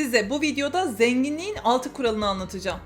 Size bu videoda zenginliğin altı kuralını anlatacağım.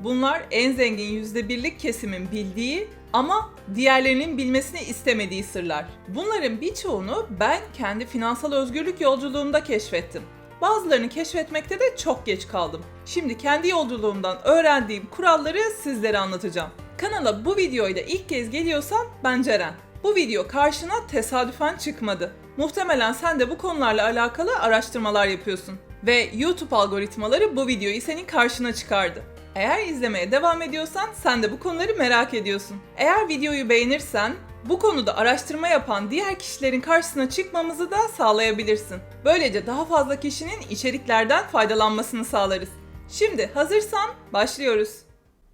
Bunlar en zengin %1'lik kesimin bildiği ama diğerlerinin bilmesini istemediği sırlar. Bunların birçoğunu ben kendi finansal özgürlük yolculuğumda keşfettim. Bazılarını keşfetmekte de çok geç kaldım. Şimdi kendi yolculuğumdan öğrendiğim kuralları sizlere anlatacağım. Kanala bu videoyla ilk kez geliyorsan ben Ceren. Bu video karşına tesadüfen çıkmadı. Muhtemelen sen de bu konularla alakalı araştırmalar yapıyorsun. Ve YouTube algoritmaları bu videoyu senin karşına çıkardı. Eğer izlemeye devam ediyorsan sen de bu konuları merak ediyorsun. Eğer videoyu beğenirsen bu konuda araştırma yapan diğer kişilerin karşısına çıkmamızı da sağlayabilirsin. Böylece daha fazla kişinin içeriklerden faydalanmasını sağlarız. Şimdi hazırsan başlıyoruz.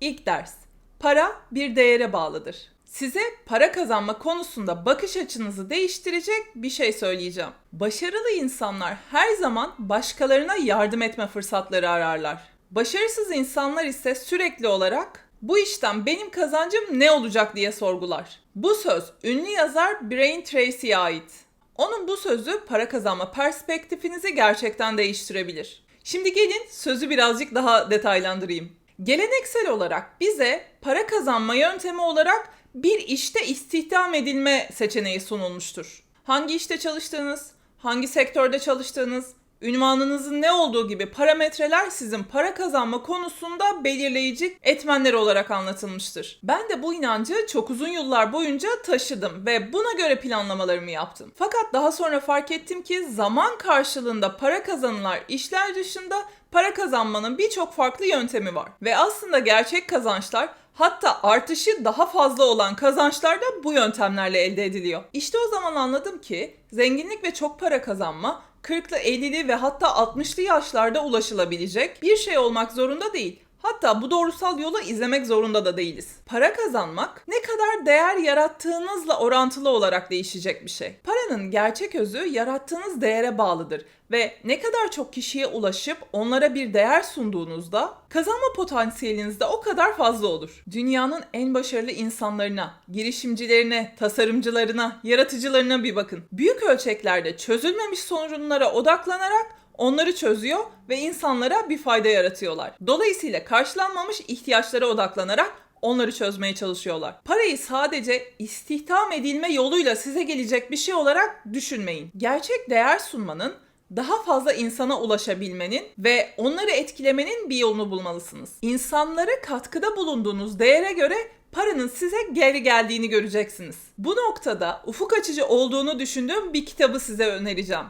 İlk ders. Para bir değere bağlıdır. Size para kazanma konusunda bakış açınızı değiştirecek bir şey söyleyeceğim. Başarılı insanlar her zaman başkalarına yardım etme fırsatları ararlar. Başarısız insanlar ise sürekli olarak bu işten benim kazancım ne olacak diye sorgular. Bu söz ünlü yazar Brian Tracy'ye ait. Onun bu sözü para kazanma perspektifinizi gerçekten değiştirebilir. Şimdi gelin sözü birazcık daha detaylandırayım. Geleneksel olarak bize para kazanma yöntemi olarak bir işte istihdam edilme seçeneği sunulmuştur. Hangi işte çalıştığınız, hangi sektörde çalıştığınız, ünvanınızın ne olduğu gibi parametreler sizin para kazanma konusunda belirleyici etmenler olarak anlatılmıştır. Ben de bu inancı çok uzun yıllar boyunca taşıdım ve buna göre planlamalarımı yaptım. Fakat daha sonra fark ettim ki zaman karşılığında para kazanılan işler dışında para kazanmanın birçok farklı yöntemi var. Ve aslında gerçek kazançlar Hatta artışı daha fazla olan kazançlar da bu yöntemlerle elde ediliyor. İşte o zaman anladım ki zenginlik ve çok para kazanma 40'lı 50'li ve hatta 60'lı yaşlarda ulaşılabilecek bir şey olmak zorunda değil. Hatta bu doğrusal yolu izlemek zorunda da değiliz. Para kazanmak ne kadar değer yarattığınızla orantılı olarak değişecek bir şey. Paranın gerçek özü yarattığınız değere bağlıdır ve ne kadar çok kişiye ulaşıp onlara bir değer sunduğunuzda kazanma potansiyeliniz de o kadar fazla olur. Dünyanın en başarılı insanlarına, girişimcilerine, tasarımcılarına, yaratıcılarına bir bakın. Büyük ölçeklerde çözülmemiş sorunlara odaklanarak onları çözüyor ve insanlara bir fayda yaratıyorlar. Dolayısıyla karşılanmamış ihtiyaçlara odaklanarak onları çözmeye çalışıyorlar. Parayı sadece istihdam edilme yoluyla size gelecek bir şey olarak düşünmeyin. Gerçek değer sunmanın daha fazla insana ulaşabilmenin ve onları etkilemenin bir yolunu bulmalısınız. İnsanlara katkıda bulunduğunuz değere göre paranın size geri geldiğini göreceksiniz. Bu noktada ufuk açıcı olduğunu düşündüğüm bir kitabı size önereceğim.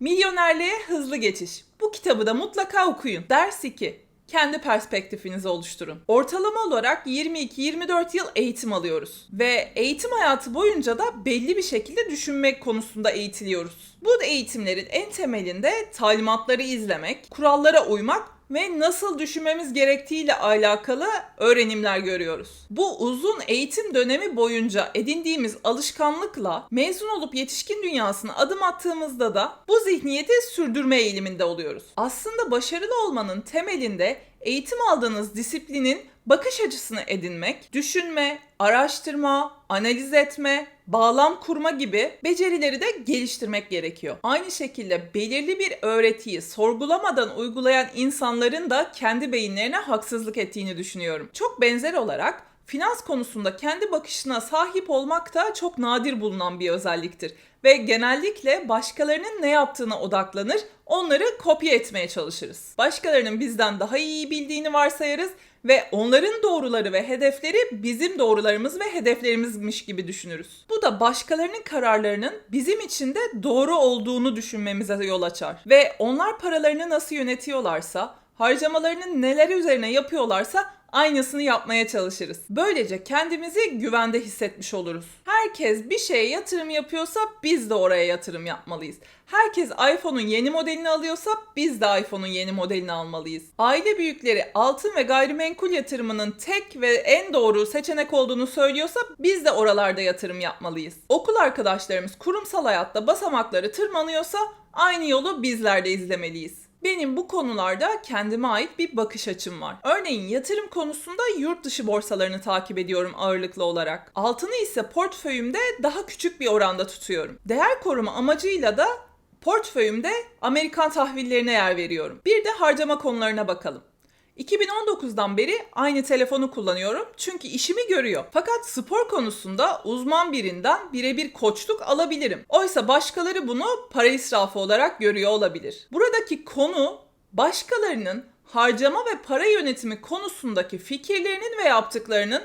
Milyonerliğe hızlı geçiş. Bu kitabı da mutlaka okuyun. Ders 2. Kendi perspektifinizi oluşturun. Ortalama olarak 22-24 yıl eğitim alıyoruz. Ve eğitim hayatı boyunca da belli bir şekilde düşünmek konusunda eğitiliyoruz. Bu eğitimlerin en temelinde talimatları izlemek, kurallara uymak ve nasıl düşünmemiz gerektiğiyle alakalı öğrenimler görüyoruz. Bu uzun eğitim dönemi boyunca edindiğimiz alışkanlıkla mezun olup yetişkin dünyasına adım attığımızda da bu zihniyeti sürdürme eğiliminde oluyoruz. Aslında başarılı olmanın temelinde eğitim aldığınız disiplinin bakış açısını edinmek, düşünme, araştırma, analiz etme, bağlam kurma gibi becerileri de geliştirmek gerekiyor. Aynı şekilde belirli bir öğretiyi sorgulamadan uygulayan insanların da kendi beyinlerine haksızlık ettiğini düşünüyorum. Çok benzer olarak finans konusunda kendi bakışına sahip olmak da çok nadir bulunan bir özelliktir ve genellikle başkalarının ne yaptığına odaklanır, onları kopya etmeye çalışırız. Başkalarının bizden daha iyi bildiğini varsayarız ve onların doğruları ve hedefleri bizim doğrularımız ve hedeflerimizmiş gibi düşünürüz. Bu da başkalarının kararlarının bizim için de doğru olduğunu düşünmemize yol açar. Ve onlar paralarını nasıl yönetiyorlarsa, harcamalarını neler üzerine yapıyorlarsa aynısını yapmaya çalışırız. Böylece kendimizi güvende hissetmiş oluruz. Herkes bir şeye yatırım yapıyorsa biz de oraya yatırım yapmalıyız. Herkes iPhone'un yeni modelini alıyorsa biz de iPhone'un yeni modelini almalıyız. Aile büyükleri altın ve gayrimenkul yatırımının tek ve en doğru seçenek olduğunu söylüyorsa biz de oralarda yatırım yapmalıyız. Okul arkadaşlarımız kurumsal hayatta basamakları tırmanıyorsa aynı yolu bizler de izlemeliyiz. Benim bu konularda kendime ait bir bakış açım var. Örneğin yatırım konusunda yurt dışı borsalarını takip ediyorum ağırlıklı olarak. Altını ise portföyümde daha küçük bir oranda tutuyorum. Değer koruma amacıyla da Portföyümde Amerikan tahvillerine yer veriyorum. Bir de harcama konularına bakalım. 2019'dan beri aynı telefonu kullanıyorum çünkü işimi görüyor. Fakat spor konusunda uzman birinden birebir koçluk alabilirim. Oysa başkaları bunu para israfı olarak görüyor olabilir. Buradaki konu başkalarının harcama ve para yönetimi konusundaki fikirlerinin ve yaptıklarının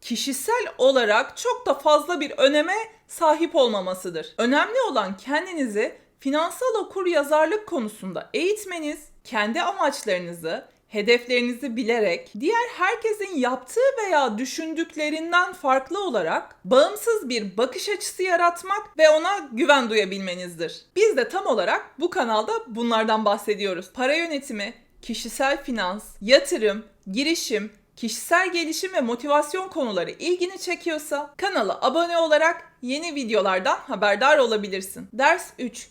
kişisel olarak çok da fazla bir öneme sahip olmamasıdır. Önemli olan kendinizi finansal okur yazarlık konusunda eğitmeniz, kendi amaçlarınızı, hedeflerinizi bilerek diğer herkesin yaptığı veya düşündüklerinden farklı olarak bağımsız bir bakış açısı yaratmak ve ona güven duyabilmenizdir. Biz de tam olarak bu kanalda bunlardan bahsediyoruz. Para yönetimi, kişisel finans, yatırım, girişim, kişisel gelişim ve motivasyon konuları ilgini çekiyorsa kanala abone olarak yeni videolardan haberdar olabilirsin. Ders 3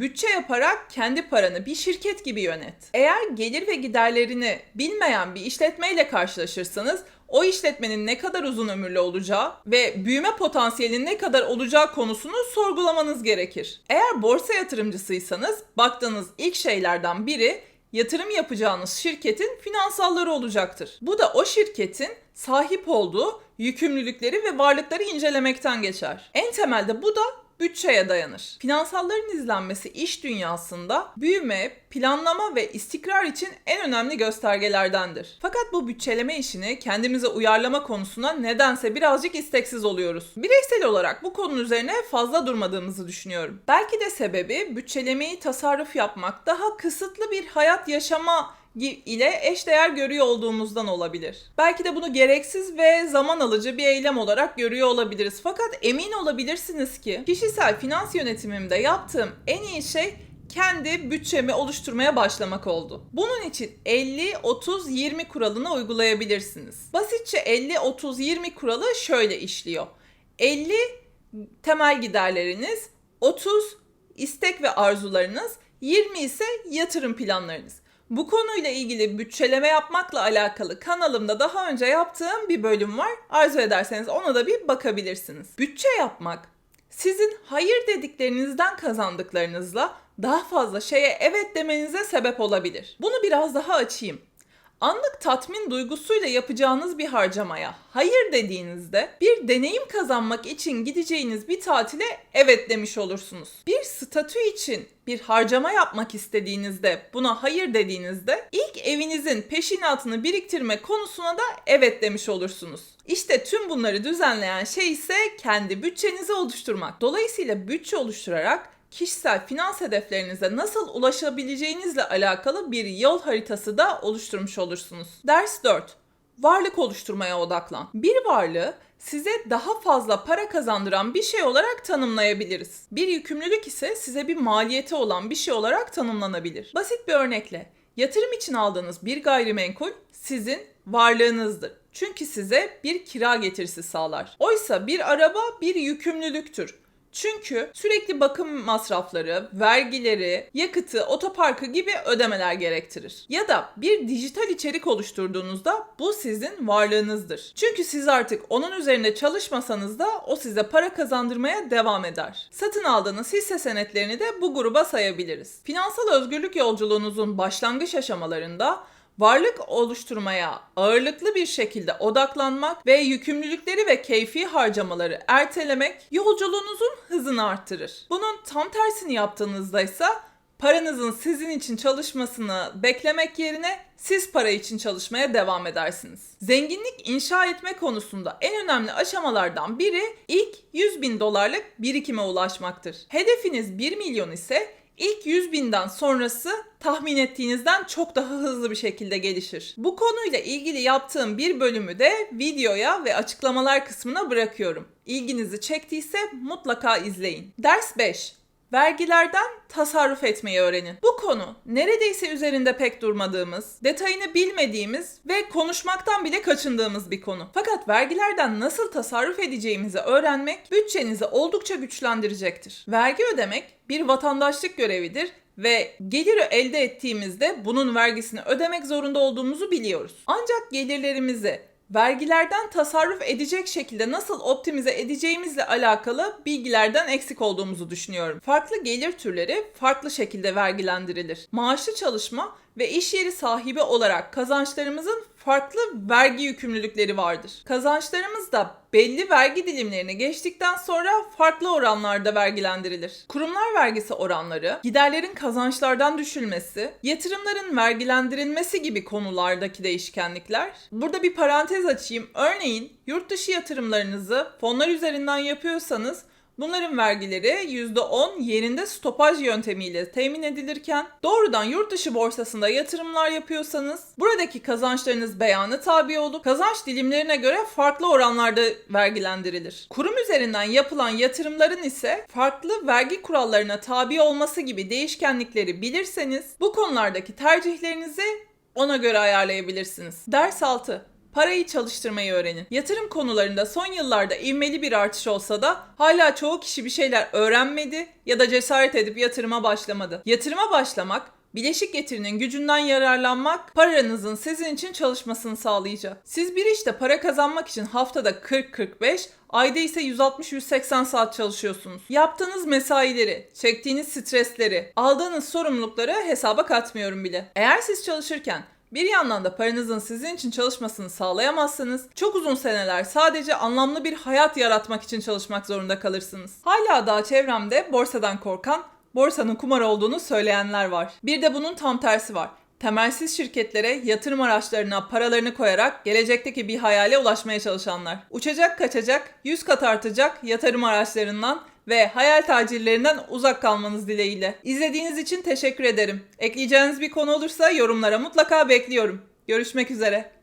Bütçe yaparak kendi paranı bir şirket gibi yönet. Eğer gelir ve giderlerini bilmeyen bir işletmeyle karşılaşırsanız o işletmenin ne kadar uzun ömürlü olacağı ve büyüme potansiyelinin ne kadar olacağı konusunu sorgulamanız gerekir. Eğer borsa yatırımcısıysanız baktığınız ilk şeylerden biri yatırım yapacağınız şirketin finansalları olacaktır. Bu da o şirketin sahip olduğu yükümlülükleri ve varlıkları incelemekten geçer. En temelde bu da bütçeye dayanır. Finansalların izlenmesi iş dünyasında büyüme, planlama ve istikrar için en önemli göstergelerdendir. Fakat bu bütçeleme işini kendimize uyarlama konusunda nedense birazcık isteksiz oluyoruz. Bireysel olarak bu konunun üzerine fazla durmadığımızı düşünüyorum. Belki de sebebi bütçelemeyi tasarruf yapmak, daha kısıtlı bir hayat yaşama ile eşdeğer görüyor olduğumuzdan olabilir. Belki de bunu gereksiz ve zaman alıcı bir eylem olarak görüyor olabiliriz. Fakat emin olabilirsiniz ki kişisel finans yönetimimde yaptığım en iyi şey kendi bütçemi oluşturmaya başlamak oldu. Bunun için 50-30-20 kuralını uygulayabilirsiniz. Basitçe 50-30-20 kuralı şöyle işliyor. 50 temel giderleriniz, 30 istek ve arzularınız, 20 ise yatırım planlarınız. Bu konuyla ilgili bütçeleme yapmakla alakalı kanalımda daha önce yaptığım bir bölüm var. Arzu ederseniz ona da bir bakabilirsiniz. Bütçe yapmak sizin hayır dediklerinizden kazandıklarınızla daha fazla şeye evet demenize sebep olabilir. Bunu biraz daha açayım. Anlık tatmin duygusuyla yapacağınız bir harcamaya hayır dediğinizde bir deneyim kazanmak için gideceğiniz bir tatile evet demiş olursunuz. Bir statü için bir harcama yapmak istediğinizde buna hayır dediğinizde ilk evinizin peşinatını biriktirme konusuna da evet demiş olursunuz. İşte tüm bunları düzenleyen şey ise kendi bütçenizi oluşturmak. Dolayısıyla bütçe oluşturarak kişisel finans hedeflerinize nasıl ulaşabileceğinizle alakalı bir yol haritası da oluşturmuş olursunuz. Ders 4. Varlık oluşturmaya odaklan. Bir varlığı size daha fazla para kazandıran bir şey olarak tanımlayabiliriz. Bir yükümlülük ise size bir maliyeti olan bir şey olarak tanımlanabilir. Basit bir örnekle yatırım için aldığınız bir gayrimenkul sizin varlığınızdır. Çünkü size bir kira getirisi sağlar. Oysa bir araba bir yükümlülüktür. Çünkü sürekli bakım masrafları, vergileri, yakıtı, otoparkı gibi ödemeler gerektirir. Ya da bir dijital içerik oluşturduğunuzda bu sizin varlığınızdır. Çünkü siz artık onun üzerinde çalışmasanız da o size para kazandırmaya devam eder. Satın aldığınız hisse senetlerini de bu gruba sayabiliriz. Finansal özgürlük yolculuğunuzun başlangıç aşamalarında varlık oluşturmaya ağırlıklı bir şekilde odaklanmak ve yükümlülükleri ve keyfi harcamaları ertelemek yolculuğunuzun hızını artırır. Bunun tam tersini yaptığınızda ise paranızın sizin için çalışmasını beklemek yerine siz para için çalışmaya devam edersiniz. Zenginlik inşa etme konusunda en önemli aşamalardan biri ilk 100 bin dolarlık birikime ulaşmaktır. Hedefiniz 1 milyon ise İlk 100 binden sonrası tahmin ettiğinizden çok daha hızlı bir şekilde gelişir. Bu konuyla ilgili yaptığım bir bölümü de videoya ve açıklamalar kısmına bırakıyorum. İlginizi çektiyse mutlaka izleyin. Ders 5. Vergilerden tasarruf etmeyi öğrenin. Bu konu neredeyse üzerinde pek durmadığımız, detayını bilmediğimiz ve konuşmaktan bile kaçındığımız bir konu. Fakat vergilerden nasıl tasarruf edeceğimizi öğrenmek bütçenizi oldukça güçlendirecektir. Vergi ödemek bir vatandaşlık görevidir ve geliri elde ettiğimizde bunun vergisini ödemek zorunda olduğumuzu biliyoruz. Ancak gelirlerimizi vergilerden tasarruf edecek şekilde nasıl optimize edeceğimizle alakalı bilgilerden eksik olduğumuzu düşünüyorum. Farklı gelir türleri farklı şekilde vergilendirilir. Maaşlı çalışma ve iş yeri sahibi olarak kazançlarımızın farklı vergi yükümlülükleri vardır. Kazançlarımız da belli vergi dilimlerini geçtikten sonra farklı oranlarda vergilendirilir. Kurumlar vergisi oranları, giderlerin kazançlardan düşülmesi, yatırımların vergilendirilmesi gibi konulardaki değişkenlikler. Burada bir parantez açayım. Örneğin yurt dışı yatırımlarınızı fonlar üzerinden yapıyorsanız Bunların vergileri %10 yerinde stopaj yöntemiyle temin edilirken doğrudan yurt dışı borsasında yatırımlar yapıyorsanız buradaki kazançlarınız beyanı tabi olup kazanç dilimlerine göre farklı oranlarda vergilendirilir. Kurum üzerinden yapılan yatırımların ise farklı vergi kurallarına tabi olması gibi değişkenlikleri bilirseniz bu konulardaki tercihlerinizi ona göre ayarlayabilirsiniz. Ders 6. Parayı çalıştırmayı öğrenin. Yatırım konularında son yıllarda ivmeli bir artış olsa da hala çoğu kişi bir şeyler öğrenmedi ya da cesaret edip yatırıma başlamadı. Yatırıma başlamak Bileşik getirinin gücünden yararlanmak paranızın sizin için çalışmasını sağlayacak. Siz bir işte para kazanmak için haftada 40-45, ayda ise 160-180 saat çalışıyorsunuz. Yaptığınız mesaileri, çektiğiniz stresleri, aldığınız sorumlulukları hesaba katmıyorum bile. Eğer siz çalışırken bir yandan da paranızın sizin için çalışmasını sağlayamazsanız çok uzun seneler sadece anlamlı bir hayat yaratmak için çalışmak zorunda kalırsınız. Hala daha çevremde borsadan korkan, borsanın kumar olduğunu söyleyenler var. Bir de bunun tam tersi var. Temelsiz şirketlere yatırım araçlarına paralarını koyarak gelecekteki bir hayale ulaşmaya çalışanlar. Uçacak kaçacak, 100 kat artacak yatırım araçlarından ve hayal tacirlerinden uzak kalmanız dileğiyle. İzlediğiniz için teşekkür ederim. Ekleyeceğiniz bir konu olursa yorumlara mutlaka bekliyorum. Görüşmek üzere.